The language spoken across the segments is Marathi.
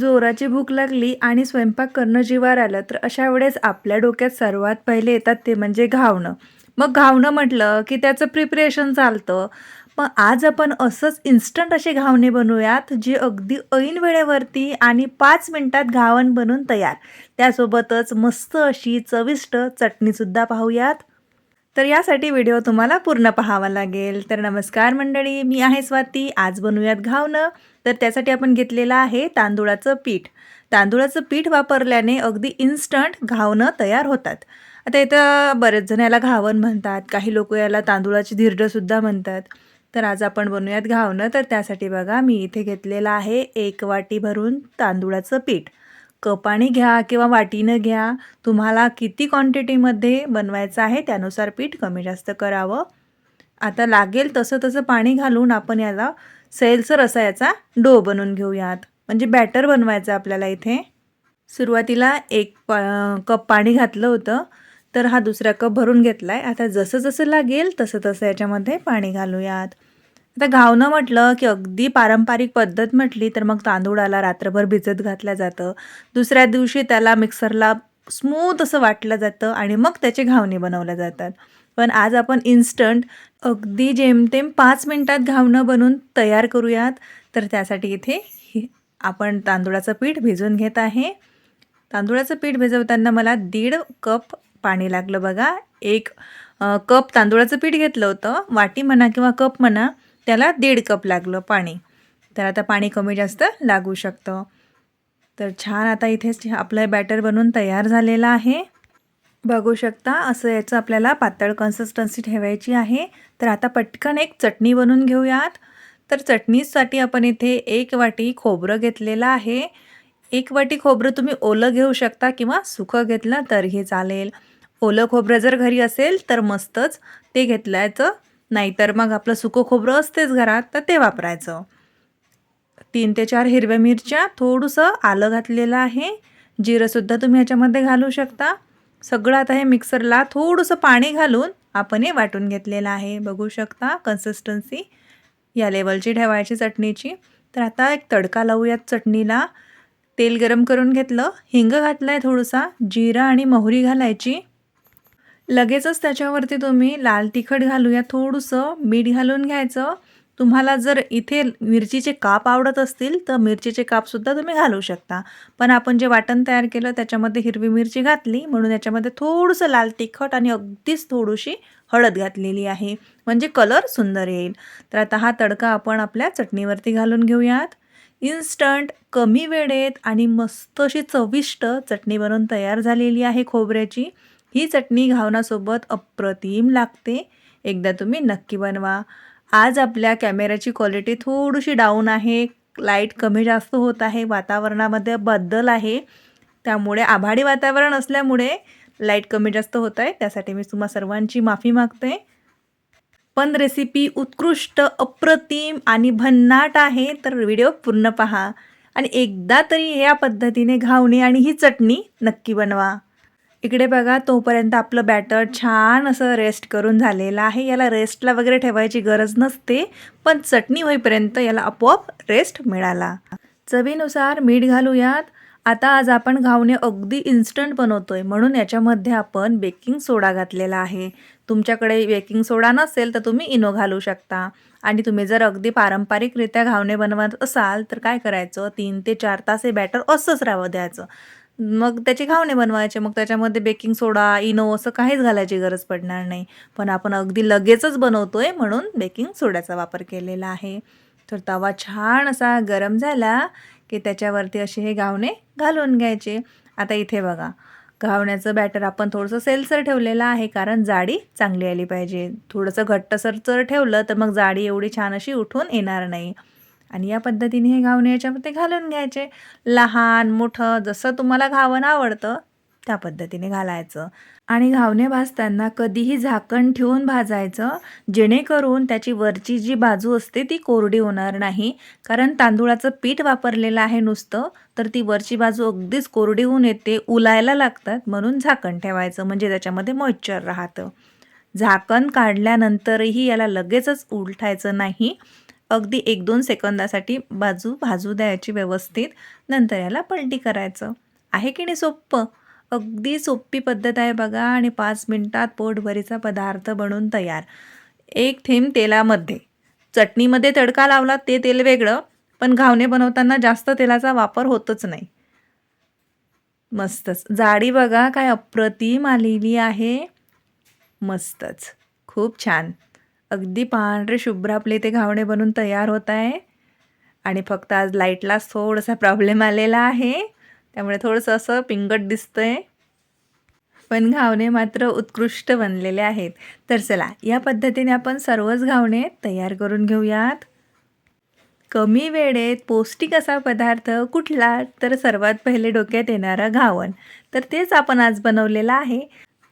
जोराची भूक लागली आणि स्वयंपाक करणं जीवावर आलं तर अशा वेळेस आपल्या डोक्यात सर्वात पहिले येतात ते म्हणजे घावणं. मग घावणं म्हटलं की त्याचं प्रिपरेशन चालतं. मग आज आपण असंच इन्स्टंट असे घावणे बनवूयात जे अगदी ऐन वेळेवरती आणि पाच मिनटात घावण बनून तयार. त्यासोबतच मस्त अशी चविष्ट चटणीसुद्धा पाहूयात. तर यासाठी व्हिडिओ तुम्हाला पूर्ण पाहावा लागेल. तर नमस्कार मंडळी मी आहे स्वाती. आज बनवूयात घावणं तर त्यासाठी आपण घेतलेलं आहे तांदूळाचं पीठ. तांदूळाचं पीठ वापरल्याने अगदी इन्स्टंट घावणं तयार होतात. आता इथं बरेच जण याला घावण म्हणतात. काही लोक याला तांदूळाची धिरडंसुद्धा म्हणतात. तर आज आपण बनवूयात घावणं तर त्यासाठी बघा मी इथे घेतलेलं आहे एक वाटी भरून तांदूळाचं पीठ. कपाने घ्या किंवा वाटीनं घ्या. तुम्हाला किती क्वांटिटीमध्ये बनवायचं आहे त्यानुसार पीठ कमी जास्त करावं. आता लागेल तसं तसं पाणी घालून आपण याला सैलसर असा याचा डो बनवून घेऊयात. म्हणजे बॅटर बनवायचं आपल्याला इथे. सुरुवातीला एक प कप पाणी घातलं होतं. तर हा दुसरा कप भरून घेतला आहे आता जसं जसं लागेल तसं तसं याच्यामध्ये पाणी घालूयात. आता घावणं म्हटलं की अगदी पारंपरिक पद्धत म्हटली तर मग तांदूळाला रात्रभर भिजत घातलं जातं. दुसऱ्या दिवशी त्याला मिक्सरला स्मूथ असं वाटलं जातं आणि मग त्याचे घावणे बनवल्या जातात. पण आज आपण इन्स्टंट अगदी जेमतेम पाच मिनटात घावणं बनवून तयार करूयात. तर त्यासाठी इथे आपण तांदूळाचं पीठ भिजवून घेत आहे. तांदूळाचं पीठ भिजवताना मला दीड कप पाणी लागलं बघा. एक कप तांदूळाचं पीठ घेतलं होतं. वाटी म्हणा किंवा कप म्हणा. त्याला दीड कप लागलं पाणी. तर आता पाणी कमी जास्त लागू शकतं. तर छान आता इथेच आपलं बॅटर बनवून तयार झालेलं आहे. बघू शकता असं याचं आपल्याला पातळ कन्सिस्टन्सी ठेवायची आहे. तर आता पटकन एक चटणी बनवून घेऊयात. तर चटणीसाठी आपण इथे एक वाटी खोबरं घेतलेलं आहे. एक वाटी खोबरं तुम्ही ओलं घेऊ शकता किंवा सुकं घेतलं तरीही चालेल. ओलं खोबरं जर घरी असेल तर मस्तच. ते घेतल्याचं नाहीतर मग आपलं सुकं खोबरं असतेच घरात तर ते वापरायचं. तीन ते चार हिरव्या मिरच्या थोडंसं आलं घातलेलं आहे. जिरंसुद्धा तुम्ही ह्याच्यामध्ये घालू शकता. सगळं आता हे मिक्सरला थोडंसं पाणी घालून आपण हे वाटून घेतलेलं आहे. बघू शकता कन्सिस्टन्सी या लेवलची ठेवायची चटणीची. तर आता एक तडका लावूयात चटणीला. तेल गरम करून घेतलं. हिंग घातलं आहे थोडंसा. जिरा आणि मोहरी घालायची. लगेचच त्याच्यावरती तुम्ही लाल तिखट घालूया थोडंसं मीठ घालून घ्यायचं. तुम्हाला जर इथे मिरचीचे काप आवडत असतील तर मिरचीचे कापसुद्धा तुम्ही घालू शकता. पण आपण जे वाटण तयार केलं त्याच्यामध्ये हिरवी मिरची घातली म्हणून याच्यामध्ये थोडंसं लाल तिखट आणि अगदीच थोडीशी हळद घातलेली आहे. म्हणजे कलर सुंदर येईल. तर आता हा तडका आपण आपल्या चटणीवरती घालून घेऊयात. इन्स्टंट कमी वेळेत आणि मस्त अशी चविष्ट चटणी बनवून तयार झालेली आहे खोबऱ्याची. ही चटणी घावनासोबत अप्रतिम लागते. एकदा तुम्ही नक्की बनवा. आज आपल्या कॅमेऱ्याची क्वालिटी थोडीशी डाऊन आहे. लाइट कमी जास्त होत आहे. वातावरणामध्ये बदल आहे. त्यामुळे आभाडी वातावरण असल्यामुळे लाइट कमी जास्त होत आहे. त्यासाठी मी तुम्हा सर्वांची माफी मागते. पण रेसिपी उत्कृष्ट अप्रतिम आणि भन्नाट आहे तर व्हिडिओ पूर्ण पहा. आणि एकदा तरी या पद्धतीने घावणे आणि ही चटणी नक्की बनवा. इकडे बघा तोपर्यंत आपलं बॅटर छान असं रेस्ट करून झालेलं आहे. याला रेस्टला वगैरे ठेवायची गरज नसते पण चटणी होईपर्यंत याला आपोआप रेस्ट मिळाला. चवीनुसार मीठ घालूयात. आता आज आपण घावणे अगदी इन्स्टंट बनवतोय म्हणून याच्यामध्ये आपण बेकिंग सोडा घातलेला आहे. तुमच्याकडे बेकिंग सोडा नसेल तर तुम्ही इनो घालू शकता. आणि तुम्ही जर अगदी पारंपरिकरित्या घावणे बनवत असाल तर काय करायचं? तीन ते चार तास हे बॅटर असंच राहावं द्यायचं. मग त्याचे घावणे बनवायचे मग त्याच्यामध्ये बेकिंग सोडा इनो असं काहीच घालायची गरज पडणार नाही. पण आपण अगदी लगेचच बनवतो आहे म्हणून बेकिंग सोड्याचा वापर केलेला आहे. तर तवा छान असा गरम झाला की त्याच्यावरती असे हे घावणे घालून घ्यायचे. आता इथे बघा घावण्याचं बॅटर आपण थोडंसं सेलसर ठेवलेलं आहे कारण जाडी चांगली आली पाहिजे. थोडंसं घट्टसर जर ठेवलं तर मग जाडी एवढी छान अशी उठून येणार नाही. आणि या पद्धतीने हे घावणे याच्यामध्ये घालून घ्यायचे. लहान मोठं जसं तुम्हाला घावण आवडतं त्या पद्धतीने घालायचं. आणि घावणे भाजताना कधीही झाकण ठेवून भाजायचं जेणेकरून त्याची वरची जी बाजू असते ती कोरडी होणार नाही. कारण तांदूळाचं पीठ वापरलेलं आहे नुसतं तर ती वरची बाजू अगदीच कोरडी होऊन येते उलायला लागतात म्हणून झाकण ठेवायचं म्हणजे त्याच्यामध्ये मॉइश्चर राहतं. झाकण काढल्यानंतरही याला लगेचच उलटायचं नाही. अगदी एक दोन सेकंदासाठी बाजू भाजू द्यायची व्यवस्थित नंतर याला पलटी करायचं. आहे की नाही सोप्पं? अगदी सोपी पद्धत आहे बघा आणि पाच मिनटात पोटभरीचा पदार्थ बनून तयार. एक थेंब तेलामध्ये. चटणीमध्ये तडका लावला ते तेल वेगळं पण घावणे बनवताना जास्त तेलाचा वापर होतच नाही. मस्तच. जाडी बघा काय अप्रतिम आलेली आहे. मस्तच. खूप छान. अगदी पांढरे शुभ्र आपले ते घावणे बनून तयार होत आहे. आणि फक्त आज लाईटलाच थोडासा प्रॉब्लेम आलेला आहे. त्यामुळे थोडंसं असं पिंगट दिसतंय. पण घावणे मात्र उत्कृष्ट बनलेले आहेत. तर चला या पद्धतीने आपण सर्वच घावणे तयार करून घेऊयात. कमी वेळेत पौष्टिक असा पदार्थ कुठला? तर सर्वात पहिले डोक्यात येणारा घावण तर तेच आपण आज बनवलेलं आहे.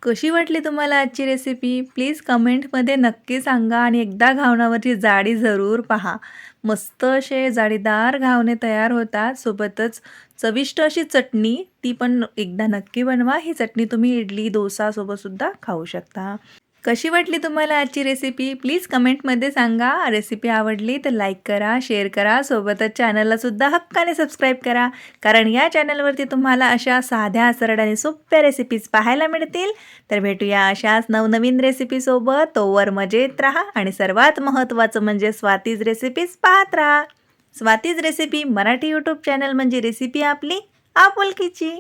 कशी वाटली तुम्हाला आजची रेसिपी प्लीज कमेंटमध्ये नक्की सांगा आणि एकदा घावणावरची जाडी जरूर पहा. मस्त असे जाळीदार घावणे तयार होतात. सोबतच चविष्ट अशी चटणी ती पण एकदा नक्की बनवा. ही चटणी तुम्ही इडली डोसासोबतसुद्धा खाऊ शकता. कशी वाटली तुम्हाला आजची रेसिपी प्लीज कमेंटमध्ये सांगा. रेसिपी आवडली तर लाईक करा शेअर करा. सोबतच चॅनललासुद्धा हक्काने सबस्क्राईब करा. कारण या चॅनलवरती तुम्हाला अशा साध्या सरळ आणि सोप्या रेसिपीज पाहायला मिळतील. तर भेटूया अशाच नवनवीन रेसिपीसोबत तोवर मजेत राहा आणि सर्वात महत्त्वाचं म्हणजे स्वातीज रेसिपीज पाहत राहा. Swati's recipe Marathi YouTube channel म्हणजे रेसिपी आपली आपुलकीची.